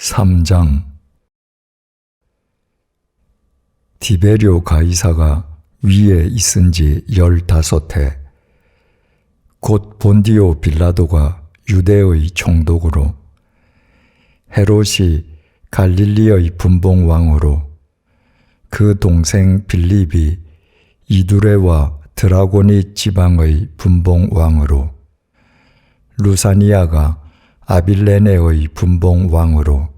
3장. 디베료 가이사가 위에 있은 지 열다섯 해, 곧 본디오 빌라도가 유대의 총독으로, 헤롯이 갈릴리의 분봉왕으로, 그 동생 빌립이 이두레와 드라고니 지방의 분봉왕으로, 루사니아가 아빌레네의 분봉 왕으로,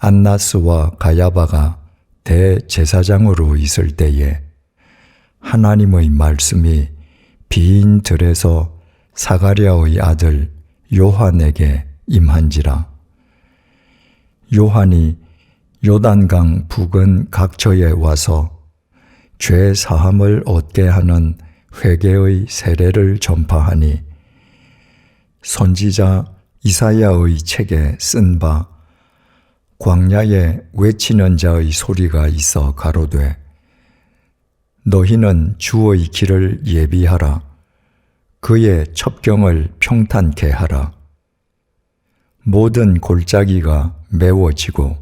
안나스와 가야바가 대제사장으로 있을 때에 하나님의 말씀이 빈 들에서 사가랴의 아들 요한에게 임한지라. 요한이 요단강 북은 각처에 와서 죄 사함을 얻게 하는 회개의 세례를 전파하니 선지자 이사야의 책에 쓴 바 광야에 외치는 자의 소리가 있어 가로되 너희는 주의 길을 예비하라. 그의 첩경을 평탄케 하라. 모든 골짜기가 메워지고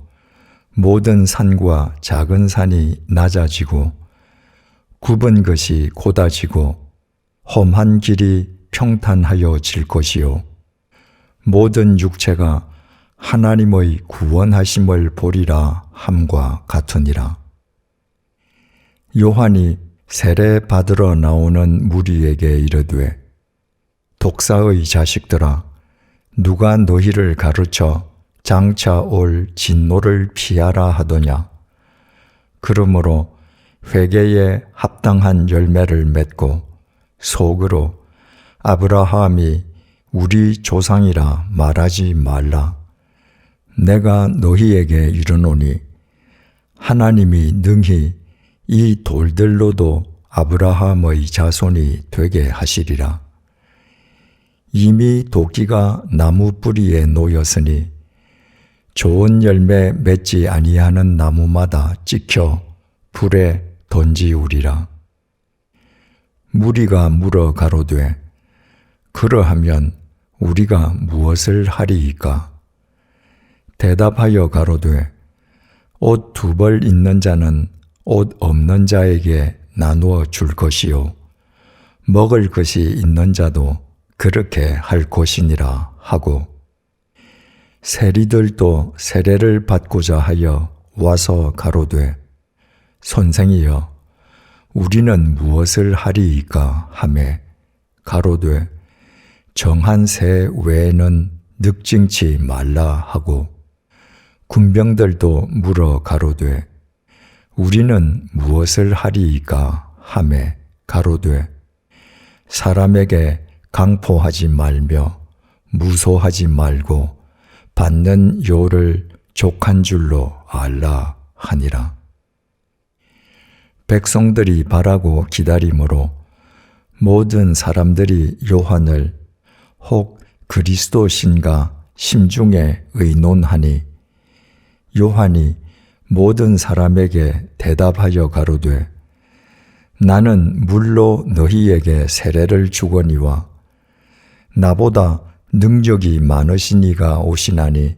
모든 산과 작은 산이 낮아지고 굽은 것이 곧아지고 험한 길이 평탄하여 질 것이요 모든 육체가 하나님의 구원하심을 보리라 함과 같으니라. 요한이 세례 받으러 나오는 무리에게 이르되 독사의 자식들아 누가 너희를 가르쳐 장차 올 진노를 피하라 하더냐 그러므로 회개에 합당한 열매를 맺고 속으로 아브라함이 우리 조상이라 말하지 말라. 내가 너희에게 이르노니 하나님이 능히 이 돌들로도 아브라함의 자손이 되게 하시리라. 이미 도끼가 나무 뿌리에 놓였으니 좋은 열매 맺지 아니하는 나무마다 찍혀 불에 던지우리라. 무리가 물어 가로되 그러하면 우리가 무엇을 하리이까? 대답하여 가로되 옷 두 벌 있는 자는 옷 없는 자에게 나누어 줄 것이요. 먹을 것이 있는 자도 그렇게 할 것이니라 하고. 세리들도 세례를 받고자 하여 와서 가로되 선생이여 우리는 무엇을 하리이까? 하매 가로되 정한 새 외에는 늑징치 말라 하고 군병들도 물어 가로되 우리는 무엇을 하리이까 하매 가로되 사람에게 강포하지 말며 무소하지 말고 받는 요를 족한 줄로 알라 하니라. 백성들이 바라고 기다림으로 모든 사람들이 요한을 혹 그리스도신가 심중에 의논하니 요한이 모든 사람에게 대답하여 가로되 나는 물로 너희에게 세례를 주거니와 나보다 능력이 많으시니가 오시나니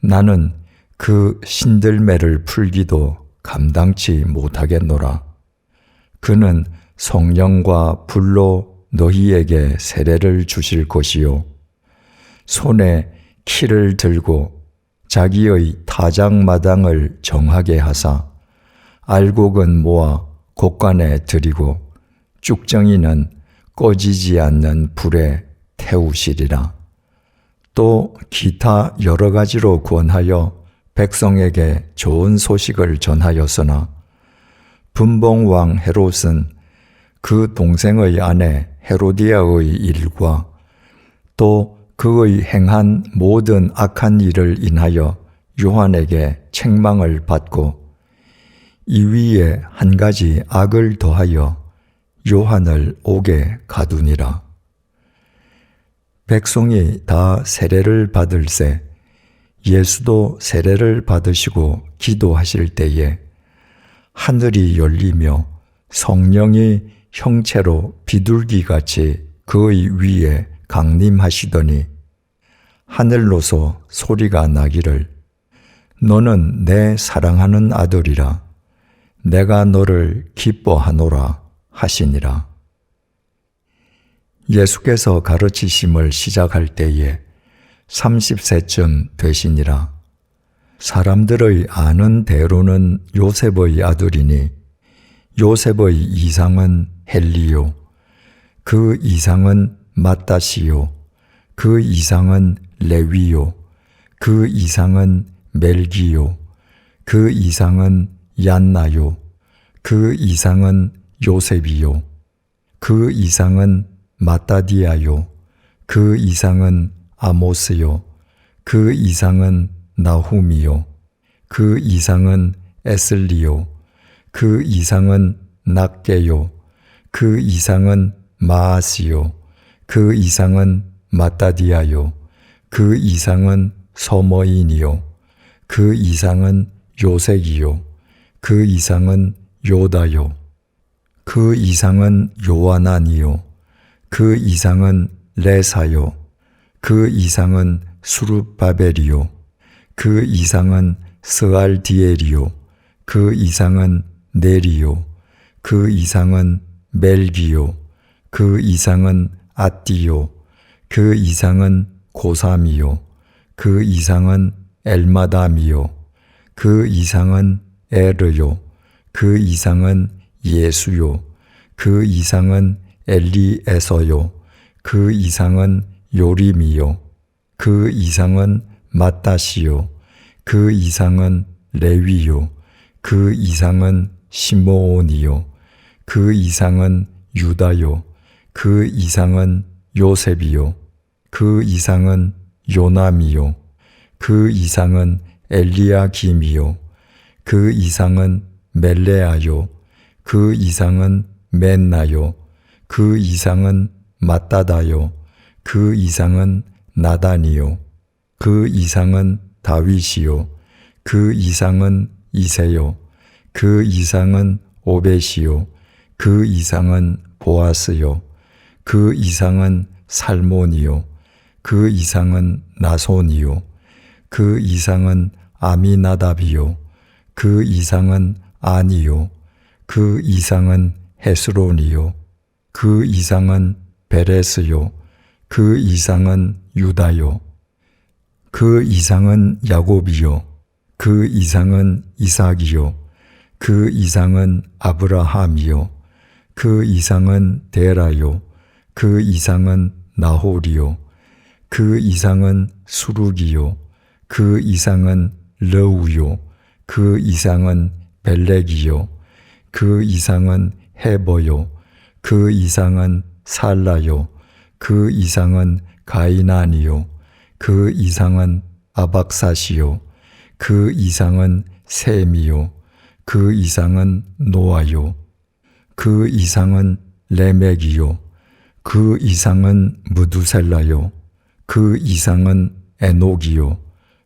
나는 그 신들매를 풀기도 감당치 못하겠노라. 그는 성령과 불로 너희에게 세례를 주실 것이요. 손에 키를 들고 자기의 타작마당을 정하게 하사 알곡은 모아 곡간에 들이고 쭉정이는 꺼지지 않는 불에 태우시리라. 또 기타 여러 가지로 권하여 백성에게 좋은 소식을 전하였으나 분봉왕 헤롯은 그 동생의 아내 헤로디아의 일과 또 그의 행한 모든 악한 일을 인하여 요한에게 책망을 받고 이 위에 한 가지 악을 더하여 요한을 옥에 가두니라. 백성이 다 세례를 받을새 예수도 세례를 받으시고 기도하실 때에 하늘이 열리며 성령이 형체로 비둘기 같이 그의 위에 강림하시더니 하늘로서 소리가 나기를 너는 내 사랑하는 아들이라 내가 너를 기뻐하노라 하시니라. 예수께서 가르치심을 시작할 때에 30세쯤 되시니라. 사람들의 아는 대로는 요셉의 아들이니 요셉의 이상은 헬리요. 그 이상은 마따시요. 그 이상은 레위요. 그 이상은 멜기요. 그 이상은 얀나요. 그 이상은 요셉이요. 그 이상은 마따디아요. 그 이상은 아모스요. 그 이상은 나훔이요. 그 이상은 에슬리요. 그 이상은 낙게요. 그 이상은 마아시요. 그 이상은 마따디아요. 그 이상은 서머인이요. 그 이상은 요색이요. 그 이상은 요다요. 그 이상은 요아난이요. 그 이상은 레사요. 그 이상은 수르바벨이요. 그 이상은 스알디엘이요. 그 이상은 네리요. 그 이상은 멜기요. 그 이상은 아띠요. 그 이상은 고삼이요. 그 이상은 엘마담이요. 그 이상은 에르요. 그 이상은 예수요. 그 이상은 엘리에서요. 그 이상은 요림이요. 그 이상은 마따시요. 그 이상은 레위요. 그 이상은 시므온이요. 그 이상은 유다요. 그 이상은 요셉이요. 그 이상은 요남이요. 그 이상은 엘리야김이요. 그 이상은 멜레아요. 그 이상은 맨나요. 그 이상은 마따다요. 그 이상은 나단이요. 그 이상은 다윗이요. 그 이상은 이세요. 그 이상은 오벳이요. 그 이상은 보아스요. 그 이상은 살몬이요. 그 이상은 나손이요. 그 이상은 아미나답이요. 그 이상은 아니요. 그 이상은 헤스론이요. 그 이상은 베레스요. 그 이상은 유다요. 그 이상은 야곱이요. 그 이상은 이삭이요. 그 이상은 아브라함이요. 그 이상은 데라요. 그 이상은 나홀이요. 그 이상은 수룩이요. 그 이상은 러우요. 그 이상은 벨렉이요. 그 이상은 헤버요. 그 이상은 살라요. 그 이상은 가이난이요. 그 이상은 아박사시요. 그 이상은 셈이요. 그 이상은 노아요. 그 이상은 레멕이요. 그 이상은 무두셀라요. 그 이상은 에녹이요.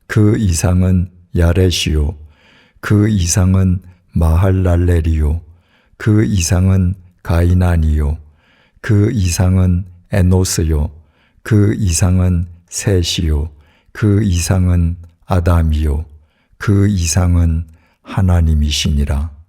그 이상은 야렛이요. 그 이상은 마할랄렐이요. 그 이상은 가이난이요. 그 이상은 에노스요. 그 이상은 셋이요. 그 이상은 아담이요. 그 이상은 하나님이시니라.